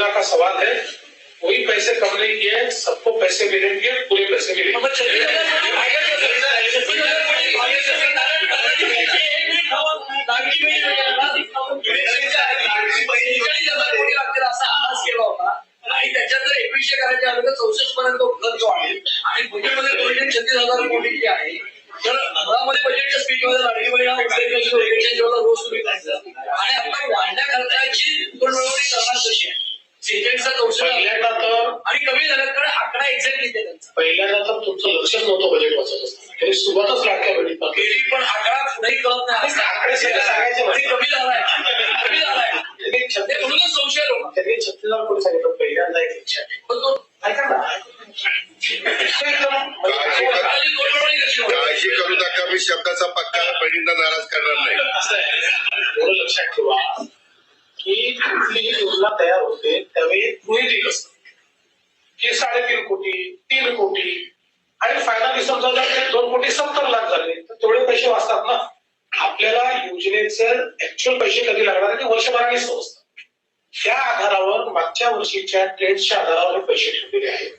योजना का सवाल है कोई पैसे कम नहीं किए सबको पैसे मिलेंगे पूरे पैसे मिलेंगे आहे? आहे? आणि त्याच्यात जर एकवीसशे करायचे झाले तर चौसष्ट पर्यंत खर्च वाढेल आणि बजेटमध्ये छत्तीस हजार कोटीची आहे तर बजेटच्या लाडकी बहीण हा रोज तुम्ही करायचं आणि आता वाढल्या खर्चाची पुनर्मिळवणी करणार कशी आहे सेजंटचा चौसष्ट पहिल्यांदा तर आणि कमी झालं कारण आकडा एक्झॅक्टली ते त्यांचा पहिल्यांदा तर तुमचं लक्षच नव्हतं बजेट वाचत असताना तरी सुरुवातच बहिणी गेली पण आकडा पुढेही कळत नाही आकडे सांगायचे कमी झालाय कमी झालाय त्यांनी ते छत्तीस म्हणूनच संशय लोक त्यांनी छत्तीस हजार कोटी सांगितलं पहिल्यांदा एक लक्षात ठेवा. पण तो ऐका ना एकदम म्हणजे आली कोलमडली कशी होईल? काळजी करू नका मी शब्दाचा पक्का बहिणींना नाराज करणार नाही असं आहे एवढं लक्षात ठेवा की कुठलीही योजना तयार होते त्यावेळी गृहित असतं की साडेतीन कोटी तीन कोटी आणि फायनली समजा जर दोन कोटी सत्तर लाख झाले. तर तेवढे पैसे वाचतात ना. आपल्याला योजनेचे ऍक्च्युअल पैसे कधी लागणार ते वर्षभराने समजतात त्या आधारावर मागच्या वर्षीच्या ट्रेंडच्या आधारावर हे पैसे ठेवलेले आहेत.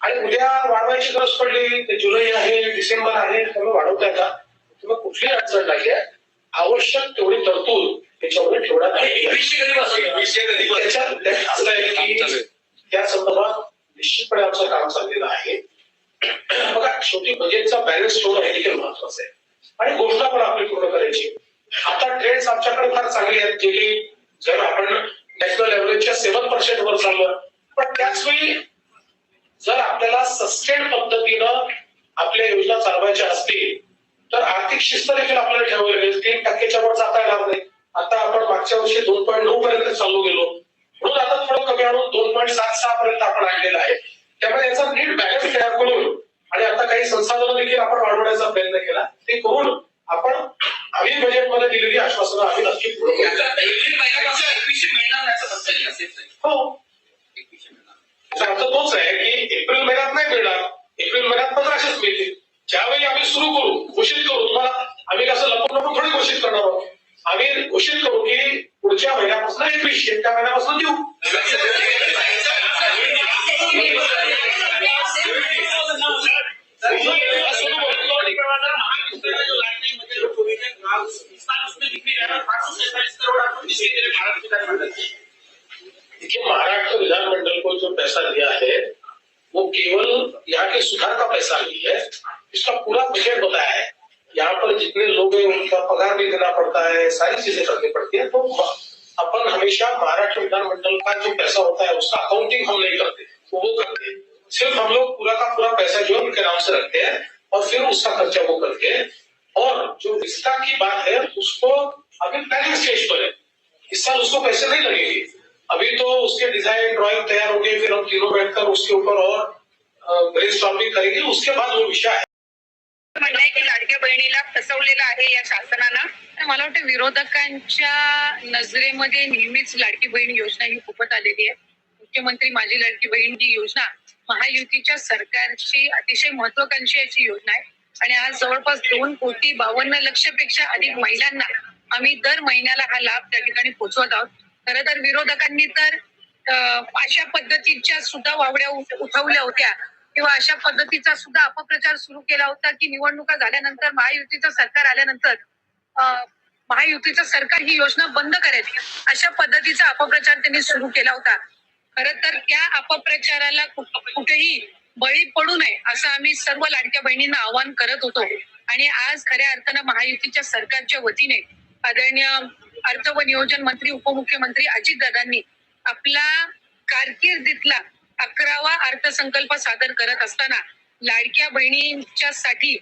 आणि उद्या वाढवायची गरज पडली ते जुलै आहे डिसेंबर आहे त्यामुळे वाढवता येतात तुम्ही कुठलीही अडचण नाही आहे. आवश्यक तेवढी तरतूद त्याच्यामध्ये ठेवण्यात की त्या संदर्भात निश्चितपणे आमचं काम चाललेलं आहे. बघा शेवटी बजेटचा बॅलन्स ठेवणं हे देखील महत्वाचं आहे. आणि घोषणा पण आपली पूर्ण करायची. आता ट्रेंड्स आमच्याकडे फार चांगले आहेत गेली जर आपण नॅशनल एव्हरेजच्या सेव्हन पर्सेंट वर चाललं पण त्याच वेळी जर आपल्याला सस्टेन पद्धतीनं आपल्या योजना चालवायच्या असतील तर आर्थिक शिस्त देखील आपल्याला ठेवावी लागेल. तीन टक्क्याच्या वर जाता येणार नाही. आता आपण मागच्या वर्षी दोन पॉईंट नऊ पर्यंत चालू गेलो. म्हणून आता थोडं कमी आणून दोन पॉईंट सात सहा पर्यंत आपण आणलेलं आहे. त्यामुळे याचा नीट बॅलन्स तयार करून आणि आता काही संसाधनं देखील आपण वाढवण्याचा प्रयत्न केला. ते करून आपण आम्ही बजेटमध्ये दिलेली आश्वासनं आम्ही नक्की पूर्ण देखिए, महाराष्ट्र विधानमंडल को जो पैसा दिया है, वो केवल यहाँ के सुधार का पैसा नहीं है। इसका पूरा बजट बताया है। यहाँ पर जितने लोग हैं, उनका पगार भी देना पड़ता है, सारी चीज़ें करनी पड़ती है। तो अपन हमेशा महाराष्ट्र विधानमंडल का जो पैसा होता है, उसका अकाउंटिंग हम नहीं करते वो वो करते सिर्फ़ हम लोग पूरा का पूरा पैसा जो उनके नाम से रखते हैं और फिर उसका खर्चा वो करते हैं। और जो विस्तार की बात है, उसको अभी पहले स्टेज पर है। इस साल उसको पैसे नहीं लगेंगे। अभी तो उसके डिजाइन ड्राइंग तैयार हो फिर हम तीनों बैठकर उसके ऊपर और ब्रेन करेंगे। उसके बाद वो विषय है। की लाडक्या बहिणीला फसवलेलं आहे या शासनानं. तर मला वाटतं विरोधकांच्या नजरेमध्ये नेहमीच लाडकी बहीण योजना ही फुकट आलेली आहे. मुख्यमंत्री माझी लाडकी बहीण ही योजना महायुतीच्या सरकारची अतिशय महत्वाकांक्षी अशी योजना आहे. आणि आज जवळपास दोन कोटी बावन्न लक्षपेक्षा अधिक महिलांना आम्ही दर महिन्याला हा लाभ त्या ठिकाणी पोहोचवत आहोत. खरं तर विरोधकांनी तर अं, अशा पद्धतीच्या सुद्धा वावड्या उठवल्या होत्या. किंवा अशा पद्धतीचा सुद्धा अपप्रचार सुरू केला होता की निवडणुका झाल्यानंतर महायुतीचं सरकार आल्यानंतर अं, महायुतीचं सरकार ही योजना बंद करायची अशा पद्धतीचा अपप्रचार त्यांनी सुरू केला होता. खरं तर त्या अपप्रचाराला कुठेही बळी पडू नये असं आम्ही सर्व लाडक्या बहिणींना आवाहन करत होतो. आणि आज खऱ्या अर्थानं महायुतीच्या सरकारच्या वतीने आदरणीय अर्थ व नियोजन मंत्री उपमुख्यमंत्री अजितदादांनी आपला कारकिर्दीतला अकरावा अर्थसंकल्प सादर करत असताना लाडक्या बहिणींच्या साठी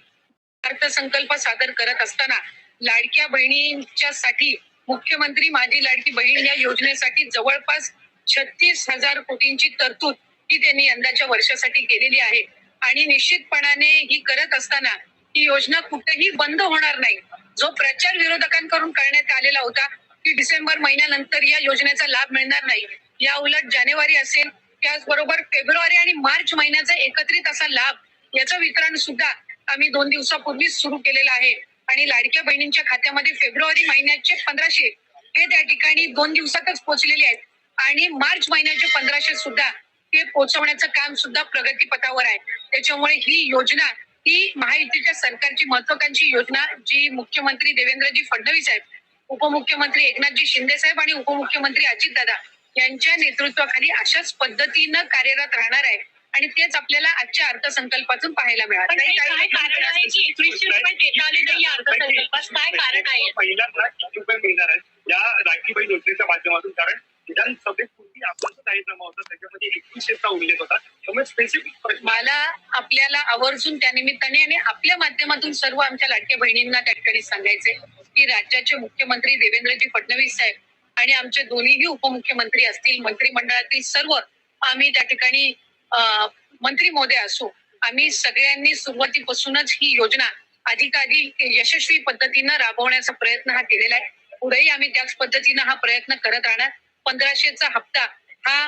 अर्थसंकल्प सादर करत असताना लाडक्या बहिणींच्या साठी मुख्यमंत्री माझी लाडकी बहीण या योजनेसाठी जवळपास छत्तीस हजार कोटींची तरतूद ही त्यांनी यंदाच्या वर्षासाठी केलेली आहे. आणि निश्चितपणाने ही करत असताना ही योजना कुठेही बंद होणार नाही. जो प्रचार विरोधकांकडून करण्यात आलेला होता की डिसेंबर महिन्यानंतर या योजनेचा लाभ मिळणार नाही. या उलट जानेवारी असेल त्याचबरोबर फेब्रुवारी आणि मार्च महिन्याचा एकत्रित असा लाभ याचं वितरण सुद्धा आम्ही दोन दिवसापूर्वीच सुरू केलेलं आहे. आणि लाडक्या बहिणींच्या खात्यामध्ये फेब्रुवारी महिन्याचे पंधराशे हे त्या ठिकाणी दोन दिवसातच पोहोचलेले आहेत. आणि मार्च महिन्याचे पंधराशे सुद्धा ते पोहोचवण्याचं काम सुद्धा प्रगतीपथावर आहे. त्याच्यामुळे ही योजना ही महायुतीच्या सरकारची महत्वाकांक्षी योजना जी मुख्यमंत्री देवेंद्रजी फडणवीस आहेत उपमुख्यमंत्री एकनाथजी शिंदे साहेब आणि उपमुख्यमंत्री अजितदादा यांच्या नेतृत्वाखाली अशाच पद्धतीनं कार्यरत राहणार आहे आणि तेच आपल्याला आजच्या अर्थसंकल्पातून पाहायला मिळालं ते काय कारण आहे की एकवीसशे रुपये देता आले नाही अर्थसंकल्पात काय कारण आहे पहिल्यांदा किती रुपये मिळणार आहेत या राखीबाई योजनेच्या माध्यमातून कारण विधानसभेत पूर्वी आपण जो काही जमा होता त्याच्यामध्ये एकवीसशेचा उल्लेख होता त्यामुळे स्पेसिफिक प्रश्न मला आपल्याला आवर्जून त्या निमित्ताने आणि आपल्या माध्यमातून सर्व आमच्या लाडक्या बहिणींना त्या ठिकाणी सांगायचे की राज्याचे मुख्यमंत्री देवेंद्रजी फडणवीस साहेब आणि आमचे दोन्हीही उपमुख्यमंत्री असतील मंत्रिमंडळातील सर्व आम्ही त्या ठिकाणी मंत्री मोदे असू आम्ही सगळ्यांनी सुरुवातीपासूनच ही योजना अधिकाधिक यशस्वी पद्धतीनं राबवण्याचा प्रयत्न हा केलेला आहे. पुढेही आम्ही त्याच पद्धतीनं हा प्रयत्न करत राहणार. पंधराशेचा हप्ता हा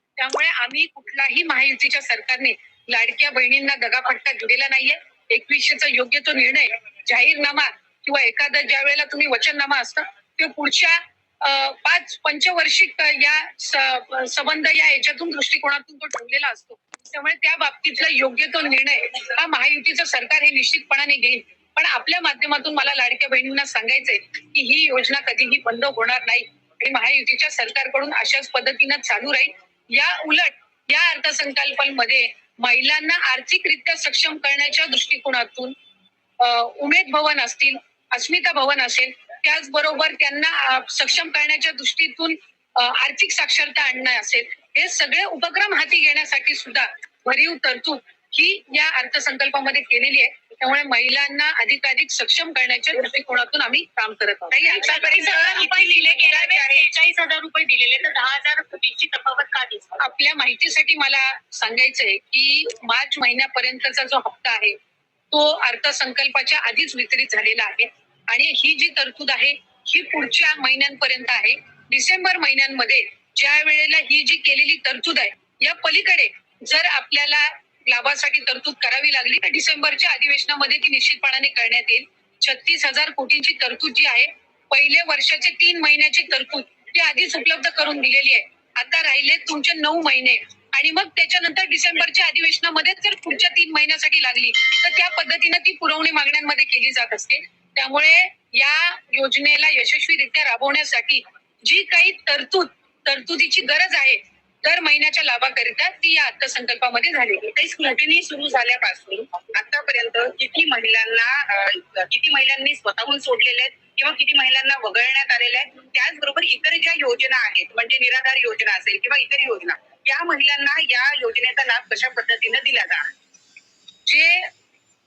त्यामुळे आम्ही कुठलाही महायुतीच्या सरकारने लाडक्या बहिणींना दगाफटका दिलेला नाहीये. एकवीसशेचा योग्य तो निर्णय जाहीरनामा किंवा एखादा ज्या वेळेला तुम्ही वचननामा असतं ते पुढच्या पाच पंचवर्षिक या संबंध या याच्यातून दृष्टिकोनातून तो ठेवलेला असतो. त्यामुळे त्या बाबतीतला योग्य तो निर्णय हा महायुतीचं सरकार हे निश्चितपणाने घेईल. पण आपल्या माध्यमातून मला लाडक्या बहिणींना सांगायचंय की ही योजना कधीही बंद होणार नाही. आणि महायुतीच्या सरकारकडून अशाच पद्धतीनं चालू राहील. या उलट या अर्थसंकल्पामध्ये महिलांना आर्थिकरित्या सक्षम करण्याच्या दृष्टिकोनातून उमेद भवन असतील अस्मिता भवन असेल त्याचबरोबर त्यांना सक्षम करण्याच्या दृष्टीतून आर्थिक साक्षरता आणणं असेल हे सगळे उपक्रम हाती घेण्यासाठी सुद्धा भरीव तरतूद ही या अर्थसंकल्पामध्ये केलेली आहे. त्यामुळे महिलांना अधिकाधिक सक्षम करण्याच्या दृष्टिकोनातून आम्ही काम करत आहोत. हजार रुपये दिले हजार दिलेले तर दहा हजार कोटीची तफावत का दिसते? आपल्या माहितीसाठी मला सांगायचंय की मार्च महिन्यापर्यंतचा जो हप्ता आहे तो अर्थसंकल्पाच्या आधीच वितरित झालेला आहे. आणि ही जी तरतूद आहे ही पुढच्या महिन्यांपर्यंत आहे. डिसेंबर महिन्यांमध्ये ज्या वेळेला ही जी केलेली तरतूद आहे या पलीकडे जर आपल्याला लाभासाठी तरतूद करावी लागली. तर डिसेंबरच्या अधिवेशनामध्ये ती निश्चितपणाने करण्यात येईल. छत्तीस हजार कोटींची तरतूद जी आहे पहिले वर्षाचे तीन महिन्याची तरतूद ती आधीच उपलब्ध करून दिलेली आहे. आता राहिले तुमचे नऊ महिने. आणि मग त्याच्यानंतर डिसेंबरच्या अधिवेशनामध्ये जर पुढच्या तीन महिन्यासाठी लागली तर त्या पद्धतीनं ती पुरवणी मागण्यांमध्ये केली जात असते. त्यामुळे या योजनेला यशस्वीरित्या राबवण्यासाठी जी काही तरतूद तरतुदीची गरज आहे दर महिन्याच्या लाभाकरिता ती या अर्थसंकल्पामध्ये झालेली आहे. काही सुरू झाल्यापासून आतापर्यंत किती महिलांना किती महिलांनी स्वतःहून सोडलेले आहेत किंवा किती महिलांना वगळण्यात आलेल्या आहेत त्याचबरोबर इतर ज्या योजना आहेत म्हणजे निराधार योजना असेल किंवा इतर योजना या महिलांना या योजनेचा लाभ कशा पद्धतीने दिला जाणार? जे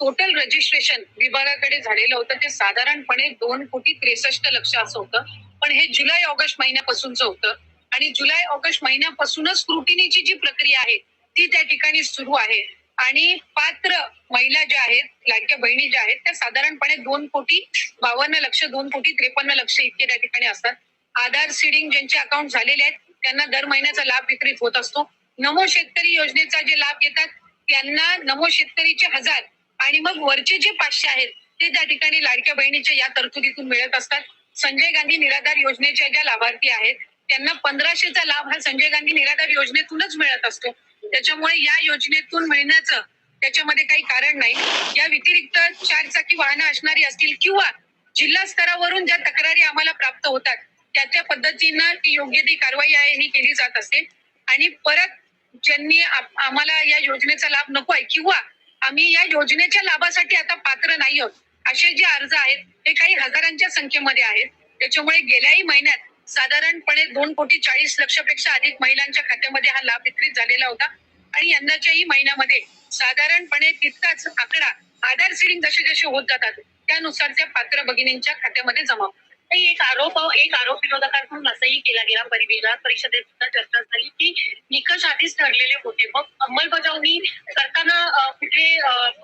टोटल रजिस्ट्रेशन विभागाकडे झालेलं होतं ते साधारणपणे दोन कोटी त्रेसष्ट लक्ष असं होतं. पण हे जुलै ऑगस्ट महिन्यापासूनच होतं. आणि जुलै ऑगस्ट महिन्यापासूनच स्क्रुटिनीची जी प्रक्रिया आहे ती त्या ठिकाणी सुरू आहे. आणि पात्र महिला ज्या आहेत लाडक्या बहिणी ज्या आहेत त्या साधारणपणे दोन कोटी बावन्न लक्ष दोन कोटी त्रेपन्न लक्ष इतके त्या ठिकाणी असतात. आधार सीडिंग ज्यांचे अकाउंट झालेले आहेत त्यांना दर महिन्याचा लाभ वितरित होत असतो. नमो शेतकरी योजनेचा जे लाभ घेतात त्यांना नमो शेतकरीचे हजार आणि मग वरचे जे पाचशे आहेत ते त्या ठिकाणी लाडक्या बहिणीच्या या तरतुदीतून मिळत असतात. संजय गांधी निराधार योजनेच्या ज्या लाभार्थी आहेत त्यांना पंधराशेचा लाभ हा संजय गांधी निराधार योजनेतूनच मिळत असतो. त्याच्यामुळे या योजनेतून मिळण्याचं त्याच्यामध्ये काही कारण नाही. या व्यतिरिक्त चार चाकी वाहनं असणारी असतील किंवा जिल्हा स्तरावरून ज्या तक्रारी आम्हाला प्राप्त होतात त्या त्या पद्धतीनं ती योग्य ती कारवाई आहे ही केली जात असते आणि परत ज्यांनी आम्हाला या योजनेचा लाभ नको आहे किंवा आम्ही या योजनेच्या लाभासाठी आता पात्र नाही आहोत असे जे अर्ज आहेत ते काही हजारांच्या संख्येमध्ये आहेत. त्याच्यामुळे गेल्याही महिन्यात साधारणपणे दोन कोटी चाळीस लक्षपेक्षा अधिक महिलांच्या खात्यामध्ये हा लाभ वितरित झालेला होता आणि यंदाच्याही महिन्यामध्ये साधारणपणे तितकाच आकडा आधार सिडिंग जसे जसे होत जातात त्यानुसार त्या पात्र भगिनींच्या खात्यामध्ये जमा होतात. काही एक आरोप एक आरोप विरोधकांकडून असाही केला गेला. परिविधान परिषदेत सुद्धा चर्चा झाली की निकष आधीच ठरलेले होते. मग अंमलबजावणी करताना कुठे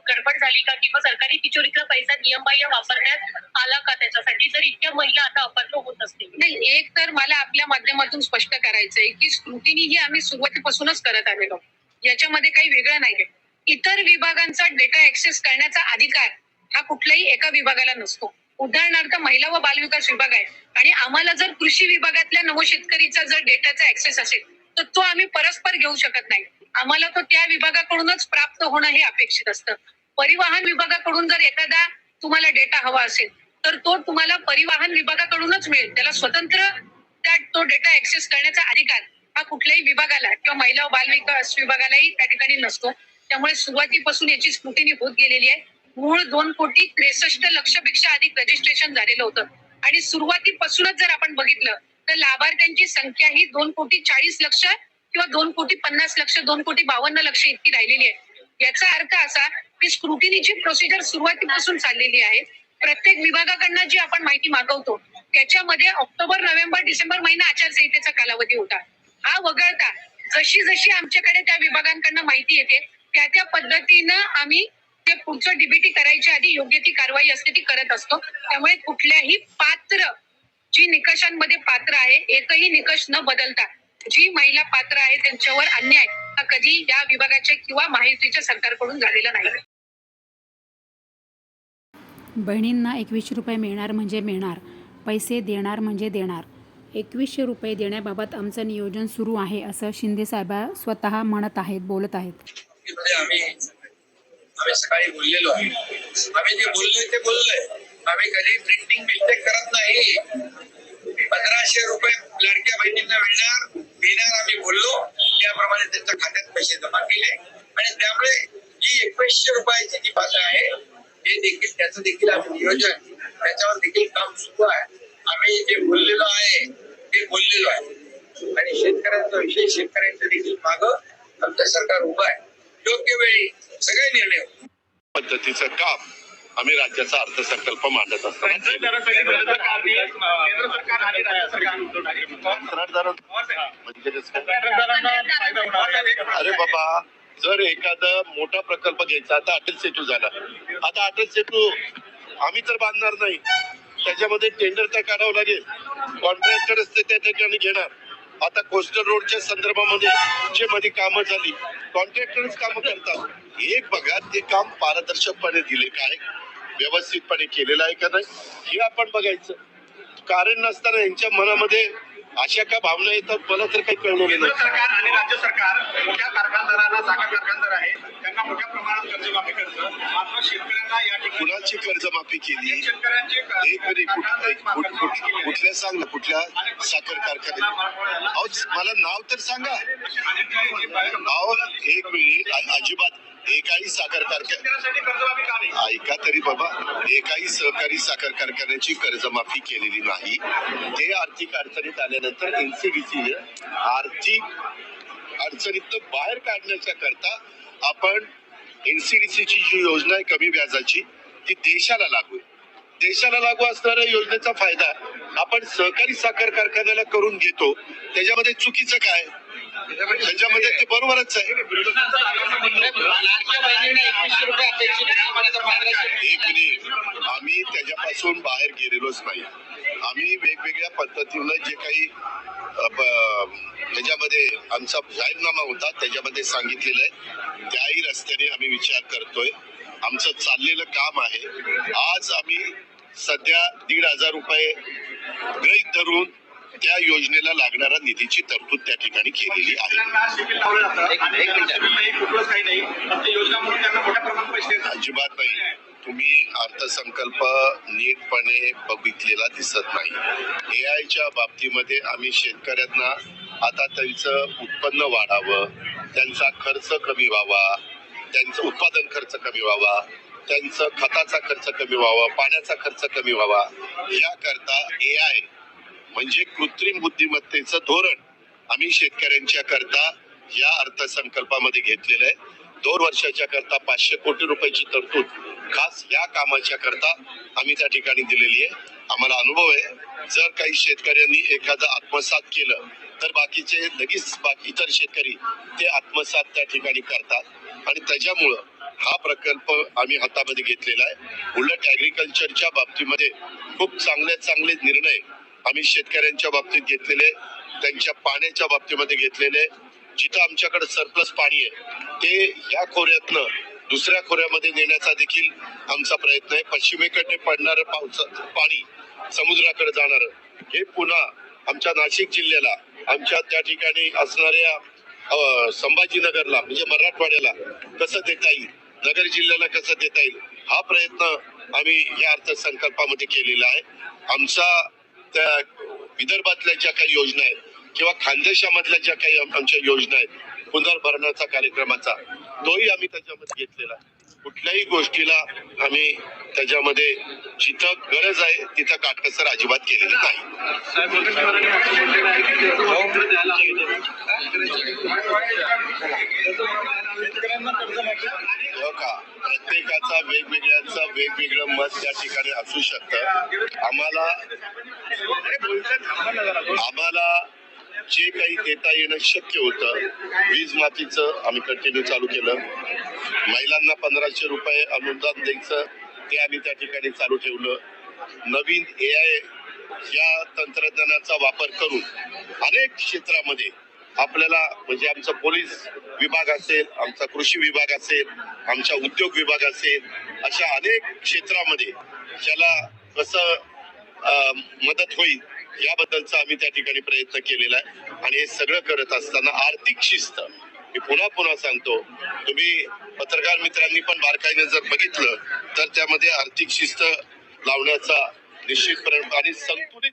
गडबड झाली का? किंवा सरकारी तिजोरीतला पैसा नियमबाह्य वापरण्यात आला का त्याच्यासाठी? जर इतक्या महिला आता अपात्र होत असतील. नाही एक तर मला आपल्या माध्यमातून स्पष्ट करायचंय की स्मृतीनी ही आम्ही सुरुवातीपासूनच करत आलेलो. याच्यामध्ये काही वेगळं नाहीये. इतर विभागांचा डेटा ऍक्सेस करण्याचा अधिकार हा कुठल्याही एका विभागाला नसतो. उदाहरणार्थ महिला व बालविकास विभाग आहे. आणि आम्हाला जर कृषी विभागातल्या नवशेतकरीचा जर डेटाचा ऍक्सेस असेल तर तो आम्ही परस्पर घेऊ शकत नाही. आम्हाला तो त्या विभागाकडूनच प्राप्त होणं हे अपेक्षित असतं. परिवहन विभागाकडून जर एखादा तुम्हाला डेटा हवा असेल तर तो तुम्हाला परिवहन विभागाकडूनच मिळेल. त्याला स्वतंत्र त्या तो डेटा ऍक्सेस करण्याचा अधिकार हा कुठल्याही विभागाला किंवा महिला व बालविकास विभागालाही त्या ठिकाणी नसतो. त्यामुळे सुरुवातीपासून याची स्क्रुटिनी होत गेलेली आहे. मूळ दोन कोटी त्रेसष्ट लक्षपेक्षा अधिक रजिस्ट्रेशन झालेलं होतं. आणि सुरुवातीपासूनच जर आपण बघितलं तर लाभार्थ्यांची संख्या ही दोन कोटी चाळीस लक्ष किंवा दोन कोटी पन्नास लक्ष दोन कोटी बावन्न लक्ष इतकी राहिलेली आहे. याचा अर्थ असा की स्क्रुटिनीची प्रोसिजर सुरुवातीपासून चाललेली आहे. प्रत्येक विभागाकडनं जी आपण माहिती मागवतो त्याच्यामध्ये ऑक्टोबर नोव्हेंबर डिसेंबर महिना आचारसंहितेचा कालावधी होता. हा वगळता जशी जशी आमच्याकडे त्या विभागांकडनं माहिती येते त्या त्या पद्धतीनं आम्ही पुढचं डीबीटी करायच्या आधी योग्य ती कारवाई असते ती करत असतो. त्यामुळे कुठल्याही पात्र जी निकषांमध्ये पात्र आहे एकही निकष न बदलता जी महिला पात्र आहे त्यांच्यावर अन्याय हा कधी या विभागाच्या किंवा माहितीच्या सरकारकडून झालेला नाही. बहिणींना एकवीसशे रुपये मिळणार म्हणजे मिळणार पैसे देणार म्हणजे देणार. एकवीसशे रुपये देण्याबाबत आमचं नियोजन सुरू आहे असं शिंदे साहेब स्वतः म्हणत आहेत बोलत आहेत. आम्ही सकाळी बोललेलो आहे. आम्ही जे बोललोय ते बोललोय. आम्ही कधी प्रिंटिंग मिस्टेक करत नाही. पंधराशे रुपये लाडक्या बहिणींना मिळणार देणार आम्ही बोललो. त्याप्रमाणे त्यांच्या खात्यात पैसे जमा केले. आणि त्यामुळे जी एकवीसशे रुपयाची जी पात्र आहे ते देखील त्याचं देखील आम्ही नियोजन त्याच्यावर देखील काम सुरू आहे. आम्ही जे बोललेलो आहे ते बोललेलो आहे. आणि शेतकऱ्यांचा विषय शेतकऱ्यांच्या देखील माग आमचं सरकार उभं आहे. योग्य वेळी सगळे निर्णय. पद्धतीचं काम आम्ही राज्याचा अर्थसंकल्प मांडत असतो. म्हणजे कसं? कंत्राटदारांना फायदा होणार आहे. अरे बाबा जर एखादा मोठा प्रकल्प घ्यायचा आता अटल सेतू झाला. आता अटल सेतू आम्ही तर बांधणार नाही. त्याच्यामध्ये टेंडर तर काढावं लागेल. कॉन्ट्रॅक्टरच ते त्या ठिकाणी घेणार. आता कोस्टल रोडच्या संदर्भामध्ये जे मध्ये कामं झाली कॉन्ट्रॅक्टरच कामं करतात. एक बघा ते काम पारदर्शकपणे दिले काय व्यवस्थितपणे केलेलं आहे का नाही? हे आपण बघायचं. कारण नसताना यांच्या मनामध्ये अशा का भावना येतात? मला तर काही केंद्र नाही. सरकार आणि राज्य सरकार मोठ्या कारखानदारांना साखर कारखानदार आहे. त्यांना मोठ्या प्रमाणात कर्जमाफी करतं. मात्र शेतकऱ्यांना या कुणाची कर्जमाफी केली? कुठ- कुठल्या सांग ना कुठल्या साखर कारखान्यात? मला नाव तर सांगा. अहो एक मिनिट. अजिबात एकाही साखर कारखाना शेतकऱ्यांसाठी कर्जमाफी का नाही? ऐका तरी बाबा एकाही सहकारी साखर कारखान्याची कर्जमाफी केलेली नाही. ते आर्थिक अडचणीत आल्यानंतर एनसीडीसीने आर्थिक अडचणीत बाहेर काढण्याच्या करता आपण एनसीडीसीची जी योजना आहे कमी व्याजाची ती देशाला लागू आहे. देशाला लागू असणाऱ्या योजनेचा फायदा आपण सहकारी साखर कारखान्याला करून घेतो. त्याच्यामध्ये चुकीचं काय? त्याच्यामध्ये ते बरोबरच आहे. एक मिनिट. आम्ही त्याच्यापासून बाहेर गेलेलोच नाही. आम्ही वेगवेगळ्या पद्धतीनं जे काही ब- त्याच्यामध्ये आमचा जाहीरनामा होता त्याच्यामध्ये सांगितलेलं आहे. त्याही रस्त्याने आम्ही विचार करतोय. आमचं चाललेलं काम आहे. आज आम्ही सध्या दीड हजार रुपये गैर धरून त्या योजनेला लागणाऱ्या निधीची तरतूद त्या ठिकाणी केलेली आहे. अजिबात नाही. तुम्ही अर्थसंकल्प नीटपणे बघितलेला दिसत नाही. एआयच्या बाबतीमध्ये आम्ही शेतकऱ्यांना आता त्यांचं उत्पन्न वाढावं त्यांचा खर्च कमी व्हावा त्यांचं उत्पादन खर्च कमी व्हावा त्यांचं खताचा खर्च कमी व्हावा पाण्याचा खर्च कमी व्हावा याकरता ए आय म्हणजे कृत्रिम बुद्धिमत्तेचं धोरण आम्ही शेतकऱ्यांच्या करता या अर्थसंकल्पामध्ये घेतलेलं आहे. दोन वर्षाच्या करता पाचशे कोटी रुपयाची तरतूद खास या कामाच्या करता आम्ही त्या ठिकाणी दिलेली आहे. आम्हाला अनुभव आहे. जर काही शेतकऱ्यांनी एखादं आत्मसात केलं तर बाकीचे लगेच बाकी इतर शेतकरी ते आत्मसात त्या ठिकाणी करतात. आणि त्याच्यामुळं हा प्रकल्प आम्ही हातामध्ये घेतलेला आहे. उलट ऍग्रिकल्चरच्या बाबतीमध्ये खूप चांगले चांगले निर्णय आम्ही शेतकऱ्यांच्या बाबतीत घेतलेले त्यांच्या पाण्याच्या बाबतीमध्ये घेतलेले जिथं आमच्याकडे सरप्लस पाणी आहे ते या खोऱ्यातनं दुसऱ्या खोऱ्यामध्ये नेण्याचा देखील आमचा प्रयत्न आहे. पश्चिमेकडे पडणारं पावसा पाणी समुद्राकडे जाणार हे पुन्हा आमच्या नाशिक जिल्ह्याला आमच्या त्या ठिकाणी असणाऱ्या संभाजीनगरला म्हणजे मराठवाड्याला कसं देता येईल नगर जिल्ह्याला कसं देता येईल हा प्रयत्न आम्ही या अर्थसंकल्पामध्ये केलेला आहे. आमचा त्या विदर्भातल्या ज्या काही योजना आहेत किंवा खानदेशामधल्या ज्या काही आमच्या योजना आहेत पुनर्भरणाचा कार्यक्रमाचा तोही आम्ही त्याच्यामध्ये घेतलेला कुठल्याही गोष्टीला आम्ही त्याच्यामध्ये जिथं गरज आहे तिथं काटकसर अजिबात केलेली नाही. हो का? प्रत्येकाचा वेगवेगळ्यांचा वेगवेगळं मत त्या ठिकाणी असू शकतं. आम्हाला आम्हाला जे काही देता येणं शक्य होतं वीज मातीचं आम्ही कंटिन्यू चालू केलं. महिलांना पंधराशे रुपये अनुदान द्यायचं ते आम्ही त्या ठिकाणी चालू ठेवलं. नवीन ए आय या तंत्रज्ञानाचा वापर करून अनेक क्षेत्रामध्ये आपल्याला म्हणजे आमचा पोलीस विभाग असेल आमचा कृषी विभाग असेल आमचा उद्योग विभाग असेल अशा अनेक क्षेत्रामध्ये ज्याला कसं मदत होईल याबद्दलचा आम्ही त्या ठिकाणी प्रयत्न केलेला आहे. आणि हे सगळं करत असताना आर्थिक शिस्त मी पुन्हा पुन्हा सांगतो तुम्ही पत्रकार मित्रांनी पण बारकाईने जर बघितलं तर त्यामध्ये आर्थिक शिस्त लावण्याचा निश्चितपणे आणि संतुलित